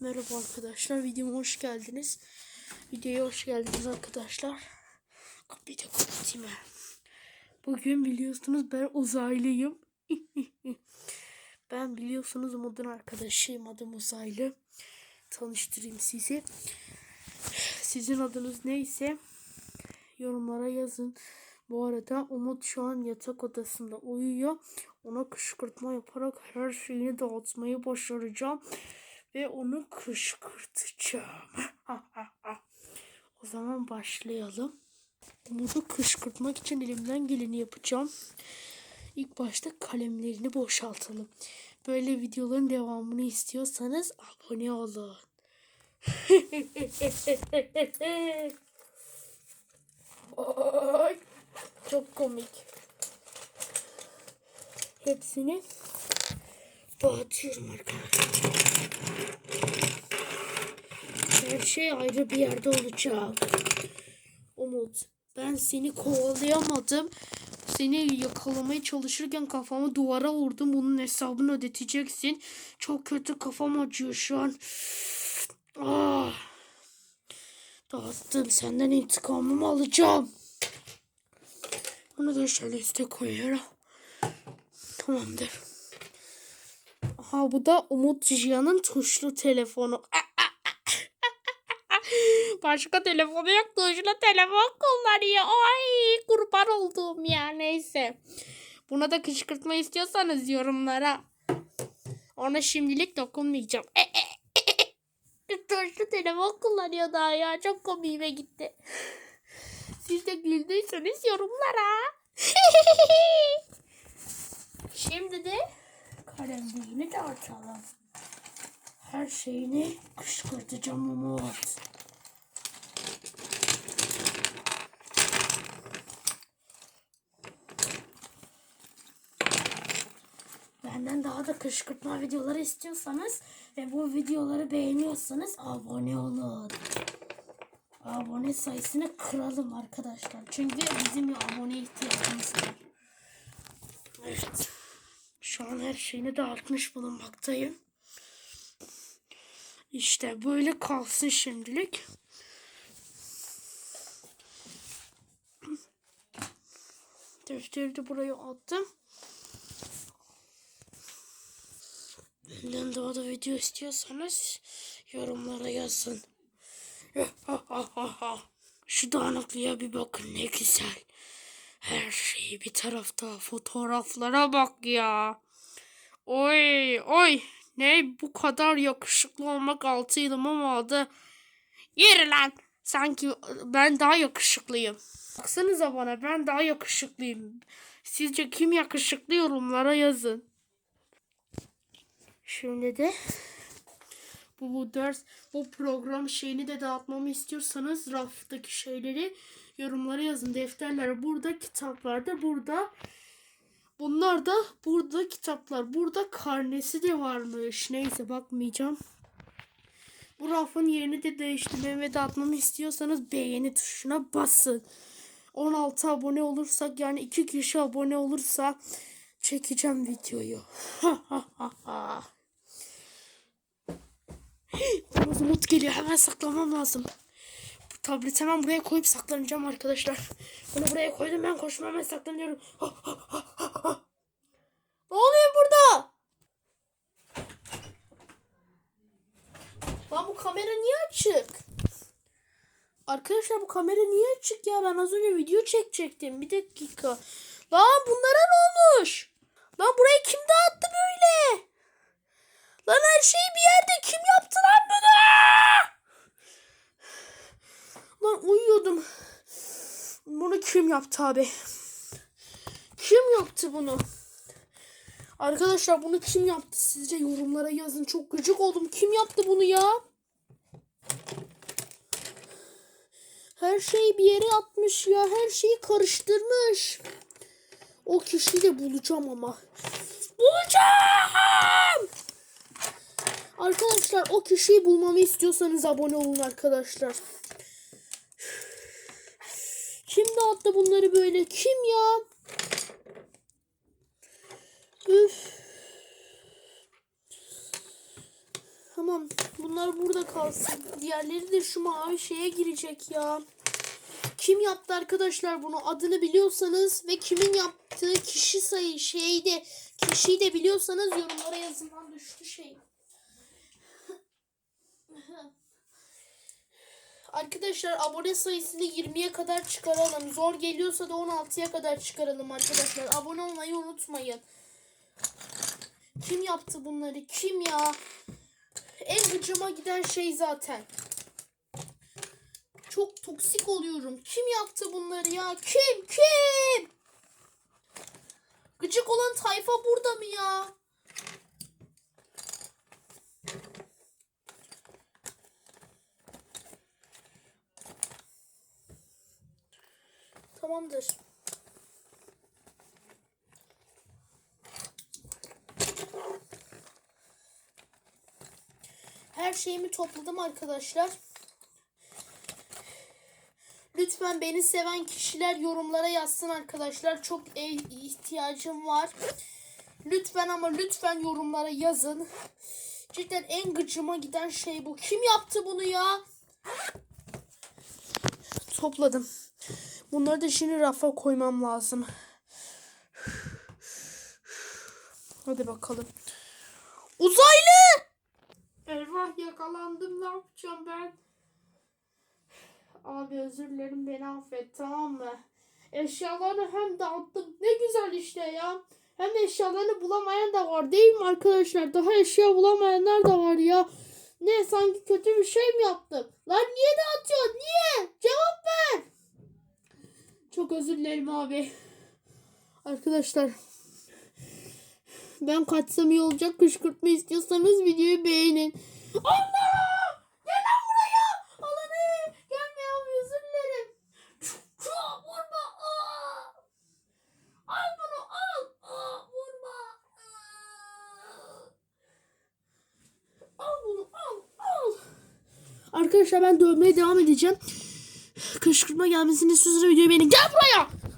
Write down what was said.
Merhaba arkadaşlar, videoma hoş geldiniz. Videoya hoş geldiniz arkadaşlar. Kapıyı da kapatayım ben. Bugün biliyorsunuz ben uzaylıyım. ben biliyorsunuz Umut'un arkadaşıyım. Adım Uzaylı. Tanıştırayım sizi. Sizin adınız neyse yorumlara yazın. Bu arada Umut şu an yatak odasında uyuyor. Ona kışkırtma yaparak her şeyini dağıtmayı başaracağım. Ve onu kışkırtacağım. o zaman başlayalım. Umut'u kışkırtmak için elimden geleni yapacağım. İlk başta kalemlerini boşaltalım. Böyle videoların devamını istiyorsanız abone olun. Ay, çok komik. Hepsini dağıtıyorum arkadaşlar. Her şey ayrı bir yerde olacak. Umut, ben seni kovalayamadım. Seni yakalamaya çalışırken kafamı duvara vurdum. Bunun hesabını ödeteceksin. Çok kötü kafam acıyor şu an. Ah. Dağıttım. Senden intikamımı alacağım. Bunu da şöyle üste koyuyorum. Tamamdır. Ha bu da Umut Cihan'ın tuşlu telefonu. Başka telefonu yok. Tuşlu telefon kullanıyor. Ay kurban olduğum ya. Neyse. Buna da kışkırtma istiyorsanız yorumlara. Ona şimdilik dokunmayacağım. Tuşlu telefon kullanıyor daha ya. Çok komiğime gitti. Siz de güldüyseniz yorumlara. Şimdi de kalemliğini dağıtalım. Her şeyini kışkırtacağım Umut. Benden daha da kışkırtma videoları istiyorsanız ve bu videoları beğeniyorsanız abone olun. Abone sayısını kıralım arkadaşlar. Çünkü bizim bir abone ihtiyacımız var. Evet. Şu an her şeyini dağıtmış bulunmaktayım. İşte böyle kalsın şimdilik. Defteri de buraya attım. Benden daha da video istiyorsanız yorumlara yazın. Şu dağınıklığa bir bakın ne güzel. Her şey bir tarafta. Fotoğraflara bak ya. Oy oy. Ne bu kadar yakışıklı olmak altı yılımı mı aldı? Yürü lan. Sanki ben daha yakışıklıyım. Baksanıza bana ben daha yakışıklıyım. Sizce kim yakışıklı yorumlara yazın. Şimdi de bu, bu ders bu program şeyini de dağıtmamı istiyorsanız raftaki şeyleri yorumlara yazın. Defterler burada, kitaplar da burada. Bunlar da burada kitaplar. Burada karnesi de varmış. Neyse bakmayacağım. Bu rafın yerini de değiştirmemi ve dağıtmamı istiyorsanız beğeni tuşuna basın. 16 abone olursak yani 2 kişi abone olursa çekeceğim videoyu. Yalnız Umut geliyor. Hemen saklamam lazım. Bu tableti hemen buraya koyup saklanacağım arkadaşlar. Bunu buraya koydum ben koşmam hemen saklanıyorum. ne oluyor burada? Lan bu kamera niye açık? Arkadaşlar bu kamera niye açık ya? Ben az önce video çekecektim. Bir dakika. Lan bunlara ne olmuş? Lan burayı kim dağıttı böyle? Lan her şey bir yerde. Kim yaptı lan bunu? Lan uyuyordum. Bunu kim yaptı abi? Kim yaptı bunu? Arkadaşlar bunu kim yaptı? Sizce yorumlara yazın. Çok gıcık oldum. Kim yaptı bunu ya? Her şeyi bir yere atmış ya. Her şeyi karıştırmış. O kişiyi de bulacağım ama. Bulacağım! Arkadaşlar o kişiyi bulmamı istiyorsanız abone olun arkadaşlar. Kim dağıttı bunları böyle? Kim ya? Üf. Tamam. Bunlar burada kalsın. Diğerleri de şu mavi şeye girecek ya. Kim yaptı arkadaşlar bunu? Adını biliyorsanız ve kimin yaptığı kişi sayı şeyi de kişiyi de biliyorsanız yorumlara yazın. Lan düştü şey. Arkadaşlar abone sayısını 20'ye kadar çıkaralım. Zor geliyorsa da 16'ya kadar çıkaralım arkadaşlar. Abone olmayı unutmayın. Kim yaptı bunları? Kim ya? En gıcıma giden şey zaten. Çok toksik oluyorum. Kim yaptı bunları ya? Kim? Kim? Gıcık olan tayfa burada mı ya? Tamamdır. Her şeyimi topladım arkadaşlar. Lütfen beni seven kişiler yorumlara yazsın arkadaşlar. Çok e- ihtiyacım var. Lütfen ama lütfen yorumlara yazın. Cidden en gıcıma giden şey bu. Kim yaptı bunu ya? Topladım. Bunları da şimdi rafa koymam lazım. Hadi bakalım. Uzaylı! Eyvah yakalandım ne yapacağım ben? Abi özür dilerim beni affet tamam mı? Eşyalarını hem dağıttım. Ne güzel işte ya. Hem eşyalarını bulamayan da var değil mi arkadaşlar? Daha eşya bulamayanlar da var ya. Ne sanki kötü bir şey mi yaptım? Lan niye dağıtıyorsun? Niye? Cevap ver. Çok özür dilerim abi. Arkadaşlar. Ben kaçsam iyi olacak. Kışkırtma istiyorsanız videoyu beğenin. Allah! Gel buraya! Alanı! Gelme abi özür Vurma! Al bunu al! Vurma! Al bunu al al! Arkadaşlar ben dövmeye devam edeceğim. Kışkırtma gelmesini istiyorsanız videoyu beğenin. Gel buraya!